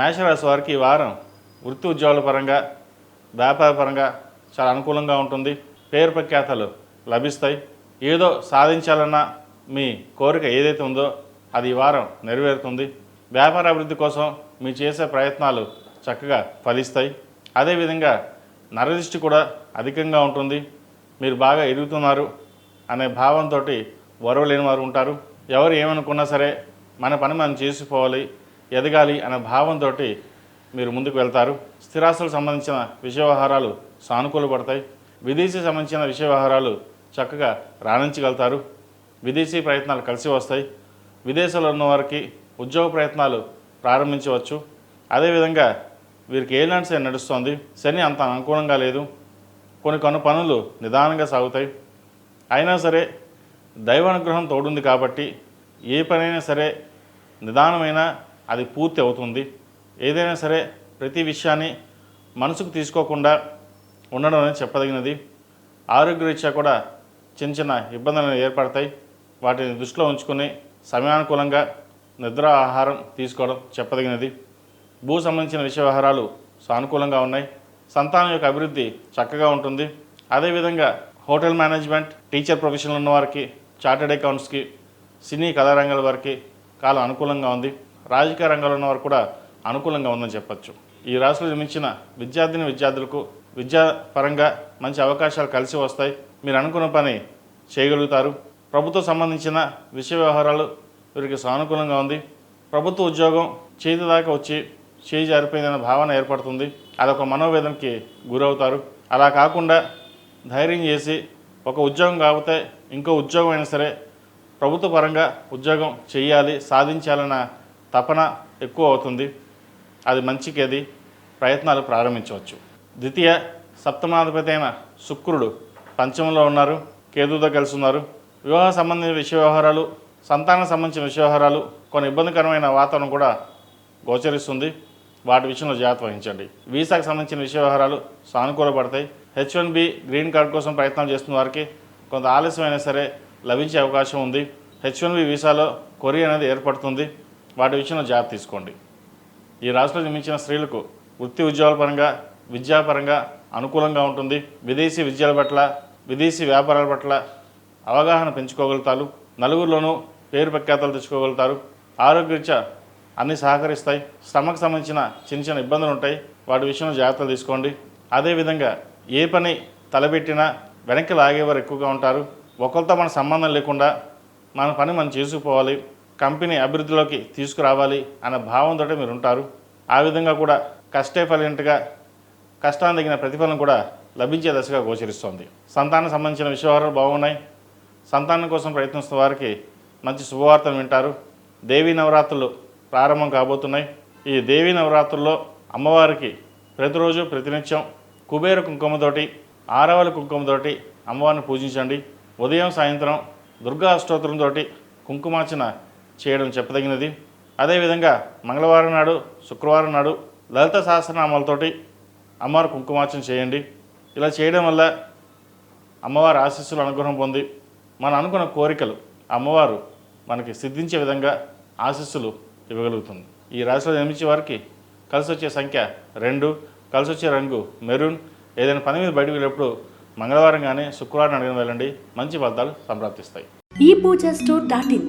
మేషరాశి వారికి ఈ వారం వృత్తి ఉద్యోగాల పరంగా వ్యాపార పరంగా చాలా అనుకూలంగా ఉంటుంది. పేరు ప్రఖ్యాతలు లభిస్తాయి. ఏదో సాధించాలన్న మీ కోరిక ఏదైతే ఉందో అది ఈ వారం నెరవేరుతుంది. వ్యాపార అభివృద్ధి కోసం మీరు చేసే ప్రయత్నాలు చక్కగా ఫలిస్తాయి. అదేవిధంగా నరదృష్టి కూడా అధికంగా ఉంటుంది. మీరు బాగా ఎదుగుతున్నారు అనే భావంతో వరవలేని వారు ఉంటారు. ఎవరు ఏమనుకున్నా సరే మన పని మనం చేసుకోవాలి ఎదగాలి అనే భావంతో మీరు ముందుకు వెళ్తారు. స్థిరాస్తులకు సంబంధించిన విషయ వ్యవహారాలు సానుకూలపడతాయి విదేశీ సంబంధించిన విషయ వ్యవహారాలు చక్కగా రాణించగలుగుతారు. విదేశీ ప్రయత్నాలు కలిసి వస్తాయి. విదేశాల్లో ఉన్న వారికి ఉద్యోగ ప్రయత్నాలు ప్రారంభించవచ్చు. అదేవిధంగా వీరికి ఏలాంటి శని నడుస్తుంది? శని అంత అనుకూలంగా లేదు. కొన్ని కొన్ని పనులు నిదానంగా సాగుతాయి. అయినా సరే దైవానుగ్రహం తోడుంది కాబట్టి ఏ పనైనా సరే నిదానమైన అది పూర్తి అవుతుంది. ఏదైనా సరే ప్రతి విషయాన్ని మనసుకు తీసుకోకుండా ఉండడం అనేది చెప్పదగినది. ఆరోగ్యరీత్యా కూడా చిన్న చిన్న ఇబ్బందులు ఏర్పడతాయి. వాటిని దృష్టిలో ఉంచుకొని సమయానుకూలంగా నిద్ర ఆహారం తీసుకోవడం చెప్పదగినది. భూ సంబంధించిన విషయ వ్యవహారాలు సానుకూలంగా ఉన్నాయి. సంతానం యొక్క అభివృద్ధి చక్కగా ఉంటుంది. అదేవిధంగా హోటల్ మేనేజ్మెంట్ టీచర్ ప్రొఫెషన్ ఉన్న వారికి చార్టెడ్ అకౌంట్స్కి సినీ కళారంగాల వారికి కాలం అనుకూలంగా ఉంది. రాజకీయ రంగంలో ఉన్న వారు కూడా అనుకూలంగా ఉందని చెప్పొచ్చు. ఈ రాశిలో జన్మించిన విద్యార్థిని విద్యార్థులకు విద్యాపరంగా మంచి అవకాశాలు కలిసి వస్తాయి. మీరు అనుకున్న పని చేయగలుగుతారు. ప్రభుత్వం సంబంధించిన విషయ వ్యవహారాలు వీరికి సానుకూలంగా ఉంది. ప్రభుత్వ ఉద్యోగం చేతి దాకా వచ్చి చేయి జారిపోయిందన్న భావన ఏర్పడుతుంది. అదొక మనోవేదనకి గురవుతారు. అలా కాకుండా ధైర్యం చేసి ఒక ఉద్యోగం కాకపోతే ఇంకో ఉద్యోగం అయినా సరే ప్రభుత్వ పరంగా ఉద్యోగం చేయాలి సాధించాలన్న తపన ఎక్కువ అవుతుంది. అది మంచికి అది ప్రయత్నాలు ప్రారంభించవచ్చు. ద్వితీయ సప్తమాధిపతి అయిన శుక్రుడు పంచమంలో ఉన్నారు. కేతుతో కలిసి ఉన్నారు వివాహ సంబంధించిన విషయ వ్యవహారాలు సంతానం సంబంధించిన విషయ వ్యవహారాలు కొన్ని ఇబ్బందికరమైన వాతావరణం కూడా గోచరిస్తుంది. వాటి విషయంలో జాగ్రత్త వహించండి. వీసాకు సంబంధించిన విషయ వ్యవహారాలు సానుకూలపడతాయి. H one B green card కోసం ప్రయత్నం చేస్తున్న వారికి కొంత ఆలస్యమైనా సరే లభించే అవకాశం ఉంది. హెచ్ వన్ బి వీసాలో కొరియర్ అనేది ఏర్పడుతుంది. వాటి విషయంలో జాగ్రత్త తీసుకోండి. ఈ రాష్ట్రంలో జన్మించిన స్త్రీలకు వృత్తి ఉద్యోగాల పరంగా విద్యాపరంగా అనుకూలంగా ఉంటుంది. విదేశీ విద్యల పట్ల విదేశీ వ్యాపారాల పట్ల అవగాహన పెంచుకోగలుగుతారు. నలుగురిలోనూ పేరు ప్రఖ్యాతలు తెచ్చుకోగలుగుతారు. ఆరోగ్యరీత్యా అన్నీ సహకరిస్తాయి. శ్రమకు సంబంధించిన చిన్న చిన్న ఇబ్బందులు ఉంటాయి. వాటి విషయంలో జాగ్రత్తలు తీసుకోండి. అదేవిధంగా ఏ పని తలపెట్టినా వెనక్కి లాగేవారు ఎక్కువగా ఉంటారు. ఒకరితో మన సంబంధం లేకుండా మన పని మనం చేసుకుపోవాలి. కంపెనీ అభివృద్ధిలోకి తీసుకురావాలి అన్న భావంతో మీరు ఉంటారు ఆ విధంగా కూడా కష్టే ఫలినట్టుగా కష్టాన్ని తగిన ప్రతిఫలం కూడా లభించే దశగా గోచరిస్తోంది. సంతానం సంబంధించిన విషయాలు బాగున్నాయి. సంతానం కోసం ప్రయత్నిస్తున్న వారికి మంచి శుభవార్తలు వింటారు. దేవీ నవరాత్రులు ప్రారంభం కాబోతున్నాయి. ఈ దేవీ నవరాత్రుల్లో అమ్మవారికి ప్రతిరోజు ప్రతినిత్యం కుబేర కుంకుమతోటి ఆరవల కుంకుమతోటి అమ్మవారిని పూజించండి. ఉదయం సాయంత్రం దుర్గా అష్టోత్తరంతో కుంకుమార్చన చేయడం చెప్పదగినది. అదేవిధంగా మంగళవారం నాడు శుక్రవారం నాడు లలిత సహస్రనామాలతోటి అమ్మవారు కుంకుమార్చన చేయండి. ఇలా చేయడం వల్ల అమ్మవారి ఆశీస్సులు అనుగ్రహం పొంది మనం అనుకున్న కోరికలు అమ్మవారు మనకి సిద్ధించే విధంగా ఆశీస్సులు ఇవ్వగలుగుతుంది. ఈ రాశిలో జన్మించే వారికి కలిసి వచ్చే సంఖ్య రెండు కలిసి వచ్చే రంగు మెరూన్. ఏదైనా పని మీద బయటకు వెళ్ళినప్పుడు మంగళవారం కానీ శుక్రవారం అడిగిన వెళ్ళండి. మంచి ఫలితాలు సంప్రాప్తిస్తాయి. ఈ పూజ స్టోర్ డాట్ ఇన్.